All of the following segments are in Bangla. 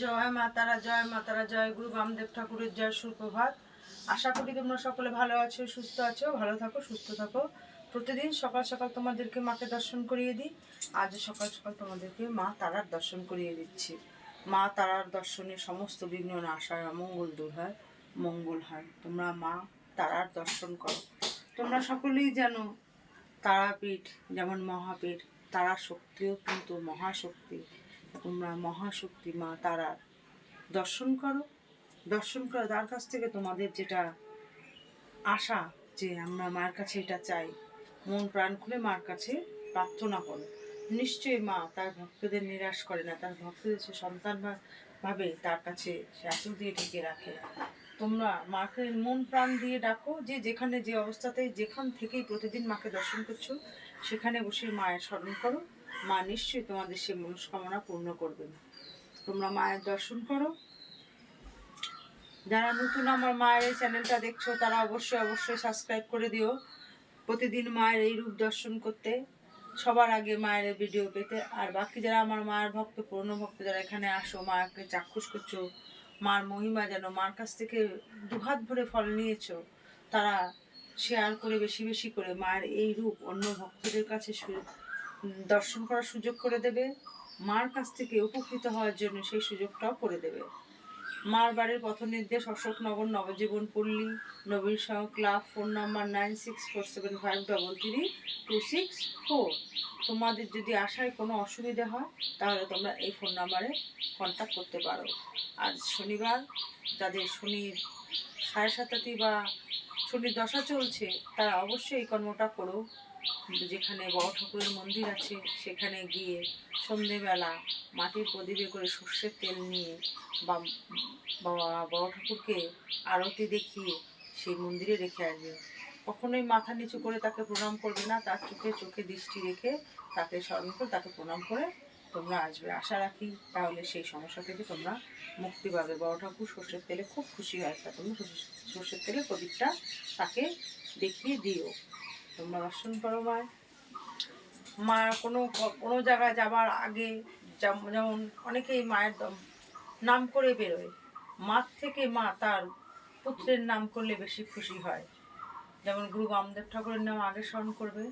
জয় মাতারা জয় মাতারা জয়, গুরু বামদেব ঠাকুরের জয়, সুপ্রভাত। আশা করি তোমরা সকলে ভালো আছো, সুস্থ আছো, ভালো থাকো, সুস্থ থাকো। প্রতিদিন সকাল সকাল তোমাদেরকে মাকে দর্শন করিয়ে দিই। আজ সকাল সকাল তোমাদেরকে মা তারার দর্শন করিয়ে দিচ্ছি। মা তারার দর্শনে সমস্ত বিঘ্ন নাশ হয়, অমঙ্গল দূর হয়, মঙ্গল হয়। তোমরা মা তারার দর্শন করো। তোমরা সকলেই জানো, তারাপীঠ যেমন মহাপীঠ, তারা শক্তিও কিন্তু মহাশক্তি। তোমরা মহাশক্তি মা তারার। দর্শন করো দর্শন করো, তার কাছ থেকে তোমাদের যেটা আশা যে আমরা মার কাছে এটা চাই, মন প্রাণ খুলে মার কাছে প্রার্থনা করো। নিশ্চয়ই মা তার ভক্তদের নিরাশ করে না, তার ভক্তদের সে সন্তান ভাবে তার কাছে সে আঁচল দিয়ে ঢেকে রাখে। তোমরা মাকে মন প্রাণ দিয়ে ডাকো, যে যেখানে যে অবস্থাতে, যেখান থেকেই প্রতিদিন মাকে দর্শন করছ, সেখানে বসে মায়ের স্মরণ করো। মা নিশ্চয়ই তোমাদের সে মনস্কামনা পূর্ণ করবেন। তোমরা মায়ের দর্শন করো। যারা নতুন আমার মায়ের এই চ্যানেলটা দেখছ, তারা অবশ্যই অবশ্যই সাবস্ক্রাইব করে দিও। প্রতিদিন মায়ের এই রূপ দর্শন করতে, সবার আগে মায়ের ভিডিও পেতে। আর বাকি যারা আমার মায়ের ভক্ত, পুরনো ভক্ত, যারা এখানে আসো, মাকে চাক্ষুষ করছ, মার মহিমা যেন মার কাছ থেকে দুহাত ভরে ফল নিয়েছো, তারা শেয়ার করে, বেশি বেশি করে মায়ের এই রূপ অন্য ভক্তদের কাছে দর্শন করার সুযোগ করে দেবে। মার কাছ থেকে উপকৃত হওয়ার জন্য সেই সুযোগটাও করে দেবে। মার বাড়ির পথ নির্দেশ অশোকনগর নবজীবন পল্লী, নবীন সহ club, phone number nine six four seven five double three two six four. তোমাদের যদি আসায় কোনো অসুবিধা হয়, তাহলে তোমরা এই ফোন নাম্বারে কন্ট্যাক্ট করতে পারো। আজ শনিবার, যাদের শনির সাড়ে সাতাতি বা শনির দশা চলছে, তারা অবশ্যই এই কর্মটা করো যেখানে বড় ঠাকুরের মন্দির আছে, সেখানে গিয়ে সন্ধেবেলা মাটির প্রদীপে করে সর্ষের তেল নিয়ে বা বড় ঠাকুরকে আরতি দেখিয়ে সেই মন্দিরে রেখে আসবে। কখনোই মাথা নিচু করে তাকে প্রণাম করবে না, তার চোখে চোখে দৃষ্টি রেখে তাকে স্মরণ করে তাকে প্রণাম করে তোমরা আসবে। আশা রাখি তাহলে সেই সমস্যা থেকে তোমরা মুক্তি পাবে। বড় ঠাকুর সর্ষের তেলে খুব খুশি হয়। তা তোমরা সর্ষে- সর্ষের তেলে প্রদীপটা তাকে দেখিয়ে দিও। তোমরা দর্শন করো মায় মা, কোনো কোনো জায়গায় যাবার আগে যেমন অনেকেই মায়ের নাম করে বেরোয়। মার থেকে মা তার পুত্রের নাম করলে বেশি খুশি হয়। যেমন গুরু বামদেব ঠাকুরের নাম আগে স্মরণ করবে।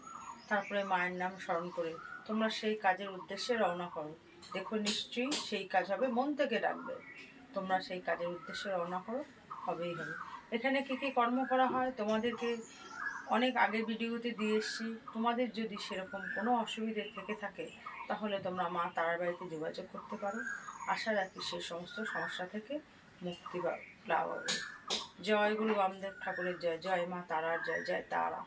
তারপরে মায়ের নাম স্মরণ করে তোমরা সেই কাজের উদ্দেশ্যে রওনা করো। দেখো নিশ্চয়ই সেই কাজ হবে মন থেকে ডাকবে তোমরা সেই কাজের উদ্দেশ্যে রওনা করো, হবেই হবে। এখানে কী কী কর্ম করা হয় তোমাদেরকে অনেক আগের ভিডিওতে দিয়ে এসেছি। তোমাদের যদি সেরকম কোনো অসুবিধে থেকে থাকে, তাহলে তোমরা মা তারার বাড়িতে যোগাযোগ করতে পারো। আশা রাখি সে সমস্ত সমস্যা থেকে মুক্তি লাভ হবে জয় গুরু বামদেব ঠাকুরের জয়। জয় মা তারার জয়। জয় তারা।